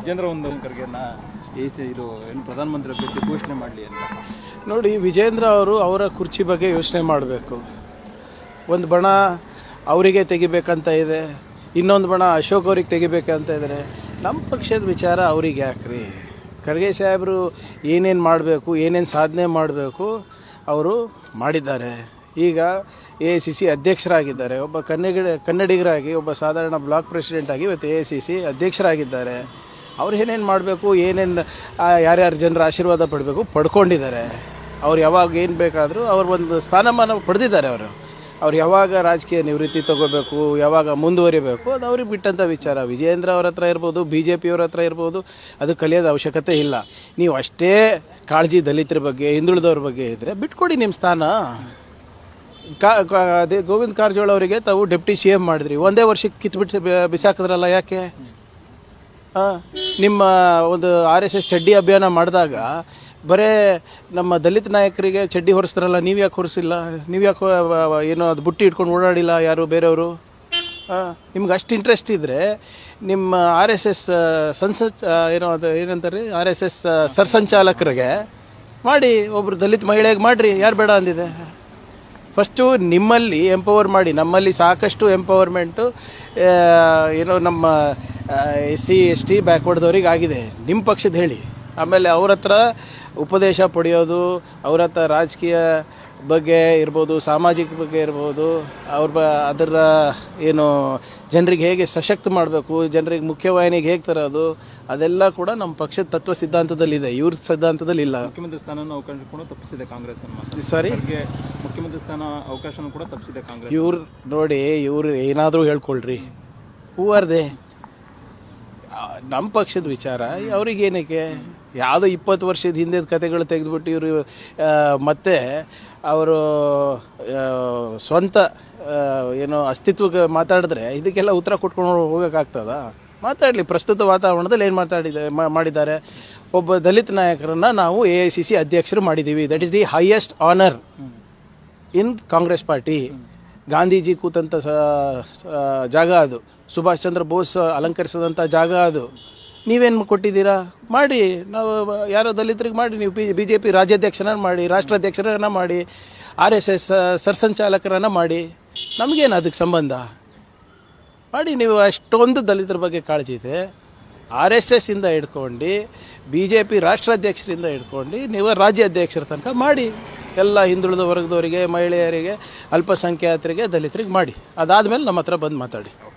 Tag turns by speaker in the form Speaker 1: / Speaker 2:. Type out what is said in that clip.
Speaker 1: ವಿಜೇಂದ್ರ ಒಂದು ಖರ್ಗೆನ A C ಇದು ಏನು ಪ್ರಧಾನಮಂತ್ರಿ ಅಭ್ಯರ್ಥಿ ಘೋಷಣೆ ಮಾಡಲಿ ಅಂತ.
Speaker 2: ನೋಡಿ, ವಿಜೇಂದ್ರ ಅವರು ಅವರ ಕುರ್ಚಿ ಬಗ್ಗೆ ಯೋಚನೆ ಮಾಡಬೇಕು. ಒಂದು ಬಣ ಅವರಿಗೆ ತೆಗಿಬೇಕಂತ ಇದೆ, ಇನ್ನೊಂದು ಬಣ ಅಶೋಕ್ ಅವ್ರಿಗೆ ತೆಗಿಬೇಕಂತ ಇದ್ದಾರೆ ನಮ್ಮ ಪಕ್ಷದ ವಿಚಾರ ಅವ್ರಿಗೆ ಯಾಕ್ರಿ? ಖರ್ಗೆ ಸಾಹೇಬರು ಏನೇನು ಮಾಡಬೇಕು, ಏನೇನು ಸಾಧನೆ ಮಾಡಬೇಕು ಅವರು ಮಾಡಿದ್ದಾರೆ. ಈಗ ಎ ಐ ಸಿ ಸಿ ಅಧ್ಯಕ್ಷರಾಗಿದ್ದಾರೆ. ಒಬ್ಬ ಕನ್ನಡಿಗ, ಕನ್ನಡಿಗರಾಗಿ, ಒಬ್ಬ ಸಾಧಾರಣ ಬ್ಲಾಕ್ ಪ್ರೆಸಿಡೆಂಟ್ ಆಗಿ ಇವತ್ತು ಎ ಸಿ ಸಿ ಅಧ್ಯಕ್ಷರಾಗಿದ್ದಾರೆ. ಅವ್ರು ಏನೇನು ಮಾಡಬೇಕು, ಏನೇನು ಯಾರ್ಯಾರು ಜನರ ಆಶೀರ್ವಾದ ಪಡಬೇಕು, ಪಡ್ಕೊಂಡಿದ್ದಾರೆ. ಅವ್ರು ಯಾವಾಗ ಏನು ಬೇಕಾದರೂ ಅವ್ರು ಒಂದು ಸ್ಥಾನಮಾನ ಪಡೆದಿದ್ದಾರೆ ಅವರು. ಅವ್ರು ಯಾವಾಗ ರಾಜಕೀಯ ನಿವೃತ್ತಿ ತಗೋಬೇಕು, ಯಾವಾಗ ಮುಂದುವರಿಬೇಕು, ಅದು ಅವ್ರಿಗೆ ಬಿಟ್ಟಂಥ ವಿಚಾರ. ವಿಜಯೇಂದ್ರ ಅವ್ರ ಹತ್ರ ಇರ್ಬೋದು ಬಿ ಜೆ ಪಿಯವ್ರ ಹತ್ರ ಇರ್ಬೋದು, ಅದು ಕಲಿಯೋದು ಅವಶ್ಯಕತೆ ಇಲ್ಲ. ನೀವು ಅಷ್ಟೇ ಕಾಳಜಿ ದಲಿತರ ಬಗ್ಗೆ, ಹಿಂದುಳಿದವ್ರ ಬಗ್ಗೆ ಇದ್ದರೆ ಬಿಟ್ಕೊಡಿ ನಿಮ್ಮ ಸ್ಥಾನ. ಕಾ ಅದೇ ಗೋವಿಂದ ಕಾರಜೋಳ ಅವರಿಗೆ ತಾವು ಡೆಪ್ಟಿ ಸಿ ಎಂ ಮಾಡಿದ್ರಿ. ಒಂದೇ ವರ್ಷಕ್ಕೆ ಕಿತ್ಬಿಟ್ಟು ಬಿಸಾಕಿದ್ರಲ್ಲ ಯಾಕೆ? ನಿಮ್ಮ ಒಂದು ಆರ್ ಎಸ್ ಎಸ್ ಚಡ್ಡಿ ಅಭಿಯಾನ ಮಾಡಿದಾಗ, ಬರೇ ನಮ್ಮ ದಲಿತ ನಾಯಕರಿಗೆ ಚಡ್ಡಿ ಹೊರಿಸ್ತಾರಲ್ಲ, ನೀವು ಯಾಕೆ ಹೊರಿಸಿಲ್ಲ? ನೀವು ಯಾಕೆ ಏನೋ ಅದು ಬುಟ್ಟಿ ಇಟ್ಕೊಂಡು ಓಡಾಡಿಲ್ಲ ಯಾರು ಬೇರೆಯವರು? ನಿಮ್ಗೆ ಅಷ್ಟು ಇಂಟ್ರೆಸ್ಟ್ ಇದ್ದರೆ ನಿಮ್ಮ ಆರ್ ಎಸ್ ಎಸ್ ಸಂಸತ್ ಏನೋ ಅದು ಏನಂತಾರೆ, ಆರ್ ಎಸ್ ಎಸ್ ಸರ್ಸಂಚಾಲಕರಿಗೆ ಮಾಡಿ ಒಬ್ಬರು ದಲಿತ ಮಹಿಳೆಗೆ ಮಾಡಿರಿ, ಯಾರು ಬೇಡ ಅಂದಿದೆ? ಫಸ್ಟು ನಿಮ್ಮಲ್ಲಿ ಎಂಪವರ್ ಮಾಡಿ, ನಮ್ಮಲ್ಲಿ ಸಾಕಷ್ಟು ಎಂಪವರ್ಮೆಂಟು ಏನೋ ನಮ್ಮ ಎಸ್ ಸಿ, ಎಸ್ ಟಿ ಬ್ಯಾಕ್ವರ್ಡ್ದವ್ರಿಗೆ ಆಗಿದೆ. ನಿಮ್ಮ ಪಕ್ಷದ ಹೇಳಿ. ಆಮೇಲೆ ಅವ್ರ ಹತ್ರ ಉಪದೇಶ ಪಡೆಯೋದು, ಅವ್ರ ಹತ್ರ ರಾಜಕೀಯ ಬಗ್ಗೆ ಇರ್ಬೋದು ಸಾಮಾಜಿಕ ಬಗ್ಗೆ ಇರ್ಬೋದು ಅವ್ರ ಬ ಅದರ ಏನು ಜನರಿಗೆ ಹೇಗೆ ಸಶಕ್ತ ಮಾಡಬೇಕು ಜನರಿಗೆ ಮುಖ್ಯವಾಹಿನಿಗೆ ಹೇಗೆ ತರೋದು ಅದೆಲ್ಲ ಕೂಡ ನಮ್ಮ ಪಕ್ಷದ ತತ್ವ ಸಿದ್ಧಾಂತದಲ್ಲಿದೆ ಇವ್ರ ಸಿದ್ಧಾಂತದಲ್ಲಿ ಇಲ್ಲ.
Speaker 1: ಮುಖ್ಯಮಂತ್ರಿ ಸ್ಥಾನವನ್ನು ಅವಕಾಶ ಕೂಡ ತಪ್ಪಿಸಿದೆ ಕಾಂಗ್ರೆಸ್ ಅನ್ನು
Speaker 2: ಸಾರಿ
Speaker 1: ಮುಖ್ಯಮಂತ್ರಿ ಸ್ಥಾನ ಅವಕಾಶನೂ ಕೂಡ ತಪ್ಪಿಸಿದೆ ಕಾಂಗ್ರೆಸ್.
Speaker 2: ಇವ್ರು ನೋಡಿ ಇವ್ರು ಏನಾದರೂ ಹೇಳ್ಕೊಳ್ರಿ. ಹೂ ಆರ್ ದೇ ನಮ್ಮ ಪಕ್ಷದ ವಿಚಾರ ಅವ್ರಿಗೇನಕ್ಕೆ? ಯಾವುದೋ ಇಪ್ಪತ್ತು ವರ್ಷದ ಹಿಂದಿನ ಕತೆಗಳು ತೆಗೆದುಬಿಟ್ಟು ಇವರು ಮತ್ತೆ ಅವರು ಸ್ವಂತ ಏನು ಅಸ್ತಿತ್ವಕ್ಕೆ ಮಾತಾಡಿದ್ರೆ ಇದಕ್ಕೆಲ್ಲ ಉತ್ತರ ಕೊಟ್ಕೊಂಡು ಹೋಗೋಕ್ಕಾಗ್ತದ ಮಾತಾಡಲಿ, ಪ್ರಸ್ತುತ ವಾತಾವರಣದಲ್ಲಿ ಏನು ಮಾತಾಡಿದ ಮಾಡಿದ್ದಾರೆ? ಒಬ್ಬ ದಲಿತ ನಾಯಕರನ್ನು ನಾವು ಎ ಐ ಸಿ ಸಿ ಅಧ್ಯಕ್ಷರು ಮಾಡಿದ್ದೀವಿ that is the highest honour in Congress party Gandhiji ಕೂತಂಥ ಜಾಗ ಅದು. ಸುಭಾಷ್ ಚಂದ್ರ ಬೋಸ್ ಅಲಂಕರಿಸಿದಂಥ ಜಾಗ ಅದು. ನೀವೇನು ಕೊಟ್ಟಿದ್ದೀರಾ? ಮಾಡಿ, ನಾವು, ಯಾರೋ ದಲಿತರಿಗೆ ಮಾಡಿ, ನೀವು ಬಿ ಬಿ ಜೆ ಪಿ ರಾಜ್ಯಾಧ್ಯಕ್ಷರನ್ನ ಮಾಡಿ, ರಾಷ್ಟ್ರಾಧ್ಯಕ್ಷರನ್ನ ಮಾಡಿ, ಆರ್ ಎಸ್ ಎಸ್ ಸರ್ಸಂಚಾಲಕರನ್ನ ಮಾಡಿ, ನಮಗೇನು ಅದಕ್ಕೆ ಸಂಬಂಧ? ಮಾಡಿ, ನೀವು ಅಷ್ಟೊಂದು ದಲಿತರ ಬಗ್ಗೆ ಕಾಳಜಿ ಇದೆ ಆರ್ ಎಸ್ ಎಸ್ಸಿಂದ ಹಿಡ್ಕೊಂಡು ಬಿ ಜೆ ಪಿ ರಾಷ್ಟ್ರಾಧ್ಯಕ್ಷರಿಂದ ಹಿಡ್ಕೊಂಡು, ನೀವು ರಾಜ್ಯಾಧ್ಯಕ್ಷರ ತನಕ ಮಾಡಿ, ಎಲ್ಲ ಹಿಂದುಳಿದ ವರ್ಗದವರಿಗೆ, ಮಹಿಳೆಯರಿಗೆ, ಅಲ್ಪಸಂಖ್ಯಾತರಿಗೆ, ದಲಿತರಿಗೆ ಮಾಡಿ. ಅದಾದಮೇಲೆ ನಮ್ಮ ಹತ್ರ ಬಂದು ಮಾತಾಡಿ.